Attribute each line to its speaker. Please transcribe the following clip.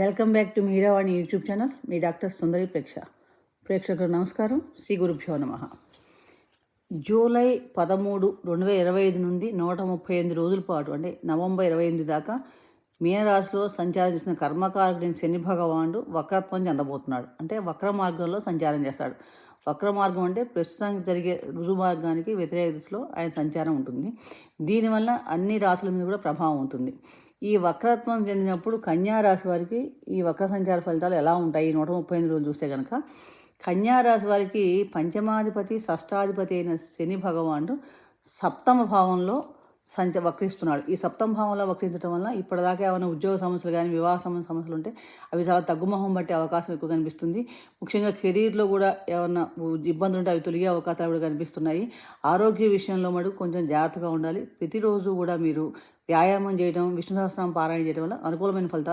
Speaker 1: Welcome back to Meeravani YouTube channel. Me doctor Sundari ప్రేక్ష. ప్రేక్షకులకు నమస్కారం. శ్రీ గురుభ్యో నమ. జూలై పదమూడు రెండు వేల ఇరవై ఐదు నుండి నూట ముప్పై ఎనిమిది రోజుల పాటు అంటే నవంబర్ ఇరవై ఎనిమిది దాకా మీనరాశిలో సంచారం చేసిన కర్మకారకుడైన శని భగవానుడు వక్రత్వం చెందబోతున్నాడు. అంటే వక్ర మార్గంలో సంచారం చేస్తాడు. వక్ర మార్గం అంటే ప్రస్తుతానికి జరిగే రుజు మార్గానికి వ్యతిరేక దిశలో ఆయన సంచారం ఉంటుంది. దీనివల్ల అన్ని రాశుల మీద కూడా ప్రభావం ఉంటుంది. ఈ వక్రత్వం చెందినప్పుడు కన్యారాశి వారికి ఈ వక్ర సంచార ఫలితాలు ఎలా ఉంటాయి? నూట ముప్పై ఎనిమిది రోజులు చూస్తే కనుక కన్యారాశి వారికి పంచమాధిపతి షష్టాధిపతి అయిన శని భగవానుడు సప్తమ భావంలో సంచ వక్రిస్తున్నాడు. ఈ సప్తం భావంలో వక్రించడం వల్ల ఇప్పటిదాకా ఏమైనా ఉద్యోగ సమస్యలు కానీ వివాహ సంబంధ సమస్యలు ఉంటే అవి చాలా తగ్గుమొహం బట్టే అవకాశం ఎక్కువ కనిపిస్తుంది. ముఖ్యంగా కెరీర్లో కూడా ఏమన్నా ఇబ్బందులు ఉంటే అవి తొలగే అవకాశాలు కూడా కనిపిస్తున్నాయి. ఆరోగ్య విషయంలో మటుకు కొంచెం జాగ్రత్తగా ఉండాలి. ప్రతిరోజు కూడా మీరు వ్యాయామం చేయడం విష్ణు సహస్రం పారాయణ చేయడం వల్ల అనుకూలమైన ఫలితాలు